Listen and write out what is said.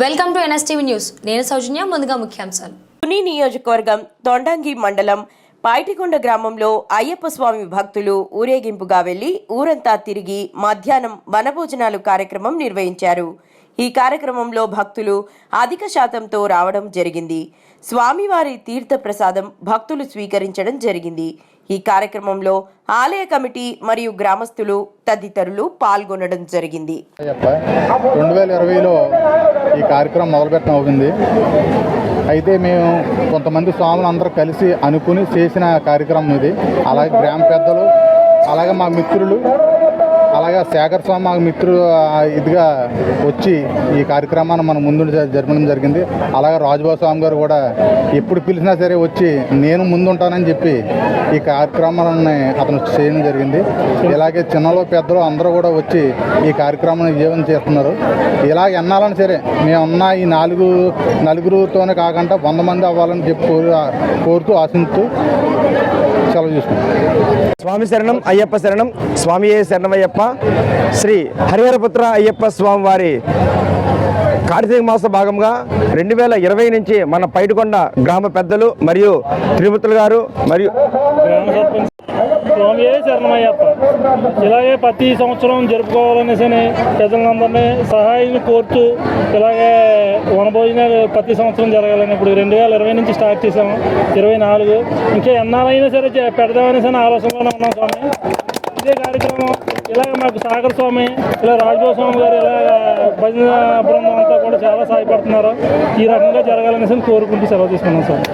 Welcome to NSTV news. నేను సౌజన్య ముందుగా ముఖ్యాంశాలు. తుని నియోజకవర్గం తొండంగి మండలం పాయిటికొండ గ్రామంలో అయ్యప్ప స్వామి భక్తులు ఊరేగింపుగా వెళ్ళి ఊరంతా తిరిగి మధ్యాహ్నం వనభోజనాలు కార్యక్రమం నిర్వహించారు. ఈ కార్యక్రమంలో భక్తులు అధిక శాతంతో రావడం జరిగింది. స్వామివారి తీర్థ ప్రసాదం భక్తులు స్వీకరించడం జరిగింది. ఈ కార్యక్రమంలో ఆలయ కమిటీ మరియు గ్రామస్తులు తదితరులు పాల్గొనడం జరిగింది. రెండు వేల ఇరవైలో ఈ కార్యక్రమం మొదలుపెట్టడం అవుతుంది. అయితే మేము కొంతమంది స్వాములు అందరూ కలిసి అనుకుని చేసిన కార్యక్రమం ఇది. అలాగే గ్రామ పెద్దలు అలాగే మా మిత్రులు అలాగే శేఖర్ స్వామి మాకు మిత్రుడు ఇదిగా వచ్చి ఈ కార్యక్రమాన్ని మనం ముందు జరపడం జరిగింది. అలాగే రాజుబాబు స్వామి గారు కూడా ఎప్పుడు పిలిచినా సరే వచ్చి నేను ముందు ఉంటానని చెప్పి ఈ కార్యక్రమాన్ని అతను చేయడం జరిగింది. ఇలాగే చిన్నలో పెద్దలు అందరూ కూడా వచ్చి ఈ కార్యక్రమాన్ని విజయవంతం చేస్తున్నారు. ఇలా ఎన్నాలని సరే మేమున్న ఈ నాలుగు నలుగురుతోనే కాకుండా వంద మంది అవ్వాలని చెప్పి కోరు కోరుతూ ఆశిస్తూ సెలవు చేసుకుంటాం స్వామి శరణం అయ్యప్ప శరణం స్వామి శరణమయ్యప్ప. శ్రీ హరిహరపుత్ర అయ్యప్ప స్వామి వారి కార్తీక మాస భాగంగా రెండు వేల ఇరవై నుంచి మన పైడికొండ గ్రామ పెద్దలు మరియు తిరుపతులు గారు మరియు స్వామియే శరణమయ్యప్ప. ఇలాగే ప్రతి సంవత్సరం జరుపుకోవాలనేసి ప్రజలందరినీ సహాయం కోరుతూ ఇలాగే వనభోజనాలు ప్రతి సంవత్సరం జరగాలని ఇప్పుడు రెండు వేల ఇరవై నుంచి స్టార్ట్ చేసాము ఇరవై నాలుగు. ఇంకా ఎన్నాళ్ళైనా సరే పెడదామనేసి అని ఆలోచనలోనే ఉన్నాం స్వామి. ఇదే కార్యక్రమం ఇలాగ మాకు సాగర్ స్వామి ఇలా రాజబాబు స్వామి గారు ఇలాగ భజన బృందం అంతా కూడా చాలా సహాయపడుతున్నారు. ఈ రకంగా జరగాలనేసి కోరుకుంటూ సెలవు తీసుకున్నాం సార్